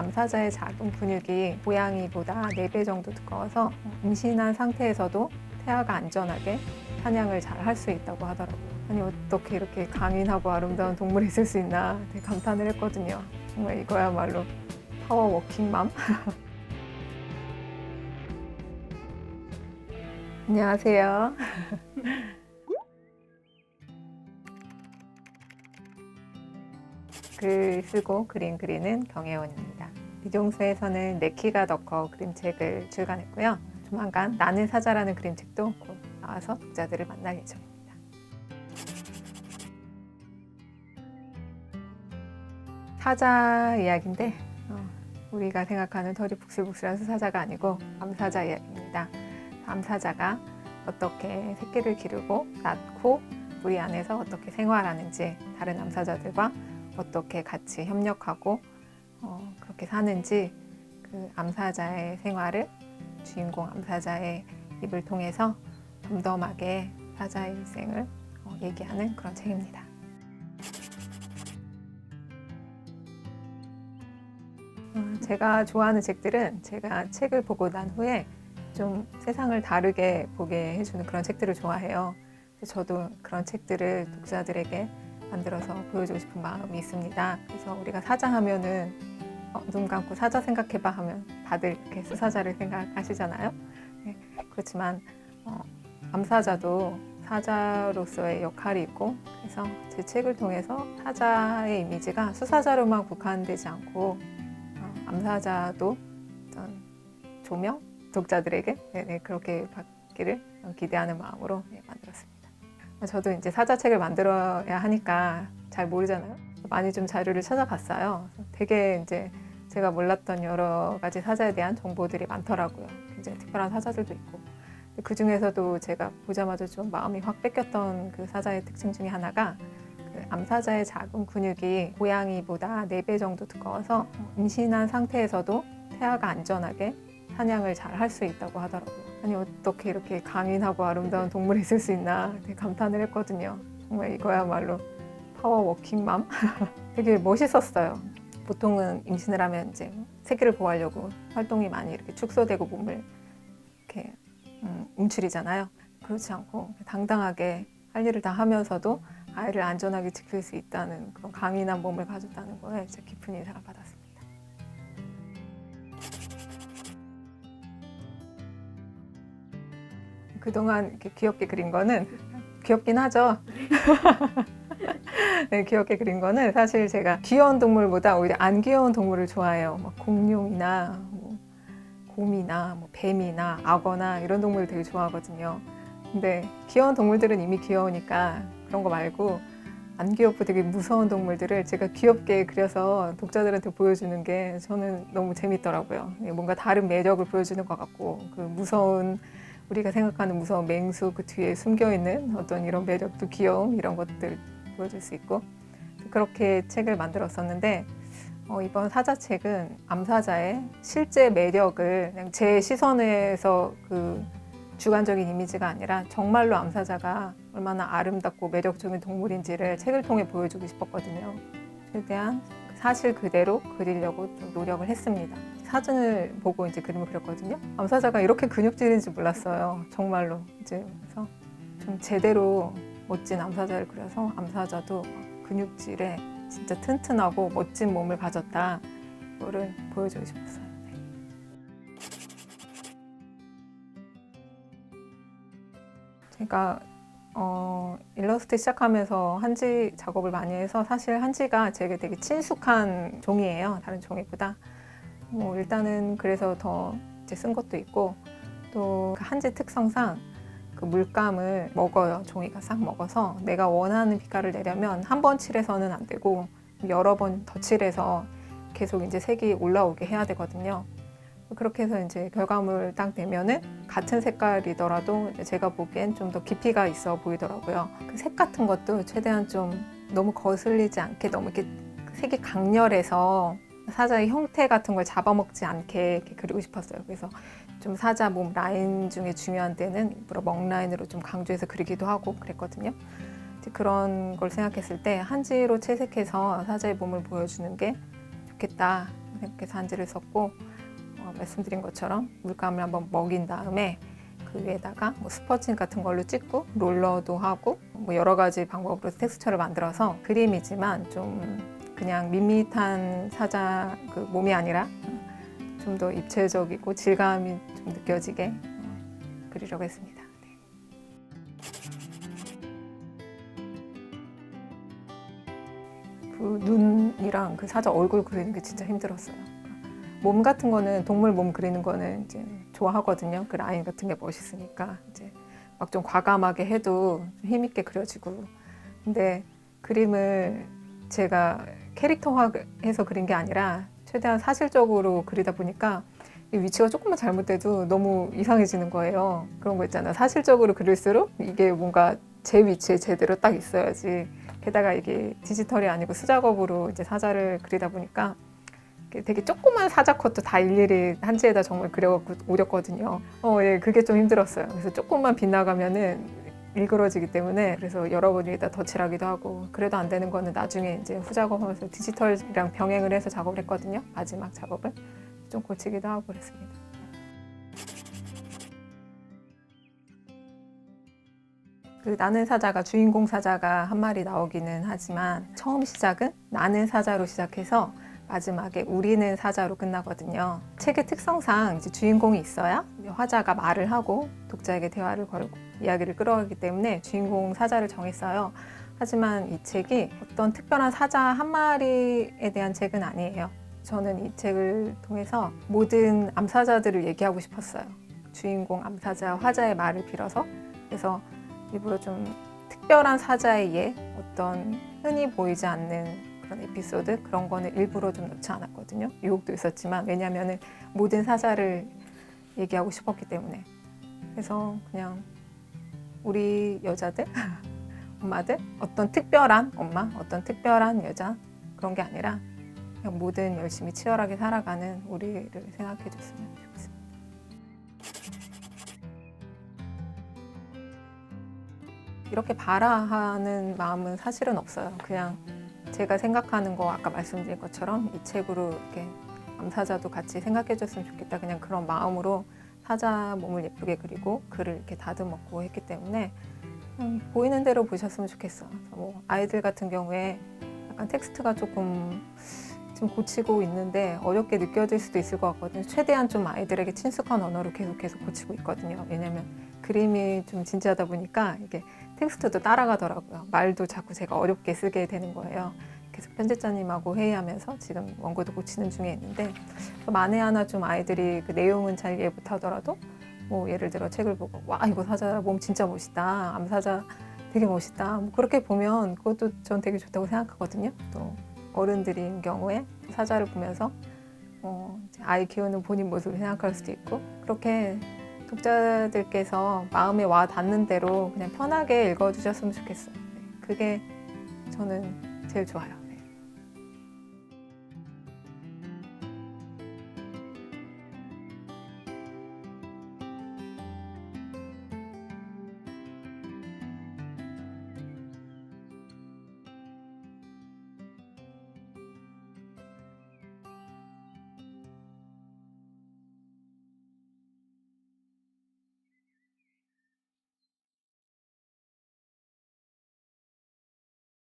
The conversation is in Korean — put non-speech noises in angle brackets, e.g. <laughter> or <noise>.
암사자의 작은 근육이 고양이보다 4배 정도 두꺼워서 임신한 상태에서도 태아가 안전하게 사냥을 잘 할 수 있다고 하더라고요. 아니 어떻게 이렇게 강인하고 아름다운 동물이 있을 수 있나 되게 감탄을 했거든요. 정말 이거야말로 파워 워킹맘. <laughs> 안녕하세요. <laughs> 글 쓰고 그림 그리는 경혜원입니다. 이종수에서는 내 키가 더 커 그림책을 출간했고요. 조만간 나는 사자라는 그림책도 곧 나와서 독자들을 만날 예정입니다. 사자 이야기인데 어, 우리가 생각하는 털이 북슬북슬한 수사자가 아니고 암사자 이야기입니다. 암사자가 어떻게 새끼를 기르고 낳고 우리 안에서 어떻게 생활하는지 다른 암사자들과 어떻게 같이 협력하고 어, 그렇게 사는지 그 암사자의 생활을 주인공 암사자의 입을 통해서 덤덤하게 사자의 일생을 어, 얘기하는 그런 책입니다. 어, 제가 좋아하는 책들은 제가 책을 보고 난 후에 좀 세상을 다르게 보게 해주는 그런 책들을 좋아해요. 저도 그런 책들을 독자들에게 만들어서 보여주고 싶은 마음이 있습니다. 그래서 우리가 사자 하면은 어, 눈 감고 사자 생각해봐 하면 다들 이렇게 수사자를 생각하시잖아요. 네, 그렇지만 어, 암사자도 사자로서의 역할이 있고 그래서 제 책을 통해서 사자의 이미지가 수사자로만 국한되지 않고 어, 암사자도 어떤 조명 독자들에게 네, 네, 그렇게 받기를 기대하는 마음으로 네, 만들었습니다. 저도 이제 사자책을 만들어야 하니까 잘 모르잖아요. 많이 좀 자료를 찾아봤어요. 되게 이제 제가 몰랐던 여러 가지 사자에 대한 정보들이 많더라고요. 굉장히 특별한 사자들도 있고. 그 중에서도 제가 보자마자 좀 마음이 확 뺏겼던 그 사자의 특징 중에 하나가 그 암사자의 작은 근육이 고양이보다 4배 정도 두꺼워서 임신한 상태에서도 태아가 안전하게 사냥을 잘 할 수 있다고 하더라고요. 아니 어떻게 이렇게 강인하고 아름다운 동물이 있을 수 있나 감탄을 했거든요. 정말 이거야말로 파워 워킹맘 <laughs> 되게 멋있었어요. 보통은 임신을 하면 이제 새끼를 보호하려고 활동이 많이 이렇게 축소되고 몸을 이렇게 음, 움츠리잖아요. 그렇지 않고 당당하게 할 일을 다 하면서도 아이를 안전하게 지킬 수 있다는 그런 강인한 몸을 가졌다는 거에 진짜 깊은 인상을 받았습니다. 그동안 이렇게 귀엽게 그린 거는 귀엽긴 하죠. <laughs> 네, 귀엽게 그린 거는 사실 제가 귀여운 동물보다 오히려 안 귀여운 동물을 좋아해요. 뭐 공룡이나 뭐 곰이나 뭐 뱀이나 악어나 이런 동물을 되게 좋아하거든요. 근데 귀여운 동물들은 이미 귀여우니까 그런 거 말고 안 귀엽고 되게 무서운 동물들을 제가 귀엽게 그려서 독자들한테 보여주는 게 저는 너무 재밌더라고요. 뭔가 다른 매력을 보여주는 것 같고 그 무서운 우리가 생각하는 무서운 맹수 그 뒤에 숨겨 있는 어떤 이런 매력도 귀여움 이런 것들 보여줄 수 있고 그렇게 책을 만들었었는데 어, 이번 사자책은 암사자의 실제 매력을 그냥 제 시선에서 그 주관적인 이미지가 아니라 정말로 암사자가 얼마나 아름답고 매력적인 동물인지를 책을 통해 보여주고 싶었거든요. 최대한 사실 그대로 그리려고 좀 노력을 했습니다. 사진을 보고 이제 그림을 그렸거든요. 암사자가 이렇게 근육질인지 몰랐어요. 정말로 이제 그래서 좀 제대로 멋진 암사자를 그려서 암사자도 근육질에 진짜 튼튼하고 멋진 몸을 가졌다. 그거를 보여주고 싶었어요. 네. 제가 어, 일러스트 시작하면서 한지 작업을 많이 해서 사실 한지가 제게 되게 친숙한 종이에요. 다른 종이보다. 뭐 일단은 그래서 더 쓴 것도 있고 또그 한지 특성상 그 물감을 먹어요. 종이가 싹 먹어서 내가 원하는 빛깔을 내려면 한 번 칠해서는 안 되고 여러 번 더 칠해서 계속 이제 색이 올라오게 해야 되거든요. 그렇게 해서 이제 결과물 딱 내면은 같은 색깔이더라도 제가 보기엔 좀 더 깊이가 있어 보이더라고요. 그 색 같은 것도 최대한 좀 너무 거슬리지 않게 너무 이렇게 색이 강렬해서 사자의 형태 같은 걸 잡아먹지 않게 이렇게 그리고 싶었어요. 그래서 좀 사자 몸 라인 중에 중요한 데는 일부러 먹 라인으로 좀 강조해서 그리기도 하고 그랬거든요. 그런 걸 생각했을 때 한지로 채색해서 사자의 몸을 보여주는 게 좋겠다 이렇게 산지를 썼고 어, 말씀드린 것처럼 물감을 한번 먹인 다음에 그 위에다가 뭐 스퍼진 같은 걸로 찍고 롤러도 하고 뭐 여러 가지 방법으로 텍스처를 만들어서 그림이지만 좀 그냥 밋밋한 사자 그 몸이 아니라 좀 더 입체적이고 질감이 좀 느껴지게 어, 그리려고 했습니다. 네. 그 눈이랑 그 사자 얼굴 그리는 게 진짜 힘들었어요. 몸 같은 거는 동물 몸 그리는 거는 이제 좋아하거든요. 그 라인 같은 게 멋있으니까 이제 막 좀 과감하게 해도 좀 힘있게 그려지고. 근데 그림을 제가 캐릭터화해서 그린 게 아니라 최대한 사실적으로 그리다 보니까 이 위치가 조금만 잘못돼도 너무 이상해지는 거예요. 그런 거 있잖아요. 사실적으로 그릴수록 이게 뭔가 제 위치에 제대로 딱 있어야지. 게다가 이게 디지털이 아니고 수작업으로 이제 사자를 그리다 보니까 되게 조그만 사자 컷도 다 일일이 한지에다 정말 그려갖고 오렸거든요. 어, 예, 그게 좀 힘들었어요. 그래서 조금만 빗나가면은 일그러지기 때문에 그래서 여러 번 위에다 덧칠하기도 하고 그래도 안 되는 거는 나중에 이제 후작업하면서 디지털이랑 병행을 해서 작업을 했거든요. 마지막 작업을 좀 고치기도 하고 그랬습니다. 그 나는 사자가 주인공 사자가 한 마리 나오기는 하지만 처음 시작은 나는 사자로 시작해서 마지막에 우리는 사자로 끝나거든요. 책의 특성상 이제 주인공이 있어야 화자가 말을 하고 독자에게 대화를 걸고 이야기를 끌어가기 때문에 주인공 사자를 정했어요. 하지만 이 책이 어떤 특별한 사자 한 마리에 대한 책은 아니에요. 저는 이 책을 통해서 모든 암사자들을 얘기하고 싶었어요. 주인공 암사자 화자의 말을 빌어서 그래서 일부러 좀 특별한 사자의 예, 어떤 흔히 보이지 않는 그런 에피소드 그런 거는 일부러 좀 넣지 않았거든요. 유혹도 있었지만 왜냐하면 모든 사자를 얘기하고 싶었기 때문에 그래서 그냥 우리 여자들 <laughs> 엄마들 어떤 특별한 엄마 어떤 특별한 여자 그런 게 아니라 그냥 모든 열심히 치열하게 살아가는 우리를 생각해 줬으면 좋겠습니다. 이렇게 바라하는 마음은 사실은 없어요. 그냥 제가 생각하는 거 아까 말씀드린 것처럼 이 책으로 이렇게 암사자도 같이 생각해 줬으면 좋겠다. 그냥 그런 마음으로 사자 몸을 예쁘게 그리고 글을 이렇게 다듬었고 했기 때문에 그냥 보이는 대로 보셨으면 좋겠어. 뭐 아이들 같은 경우에 약간 텍스트가 조금 좀 고치고 있는데 어렵게 느껴질 수도 있을 것 같거든요. 최대한 좀 아이들에게 친숙한 언어로 계속해서 고치고 있거든요. 왜냐하면 그림이 좀 진지하다 보니까 이게 텍스트도 따라가더라고요. 말도 자꾸 제가 어렵게 쓰게 되는 거예요. 계속 편집자님하고 회의하면서 지금 원고도 고치는 중에 있는데 또 만에 하나 좀 아이들이 그 내용은 잘 이해 못하더라도 뭐 예를 들어 책을 보고 와 이거 사자 몸 진짜 멋있다 암사자 되게 멋있다 뭐 그렇게 보면 그것도 전 되게 좋다고 생각하거든요. 또 어른들인 경우에 사자를 보면서 어, 이제 아이 키우는 본인 모습을 생각할 수도 있고 그렇게 독자들께서 마음에 와 닿는 대로 그냥 편하게 읽어주셨으면 좋겠어요. 네, 그게 저는 제일 좋아요.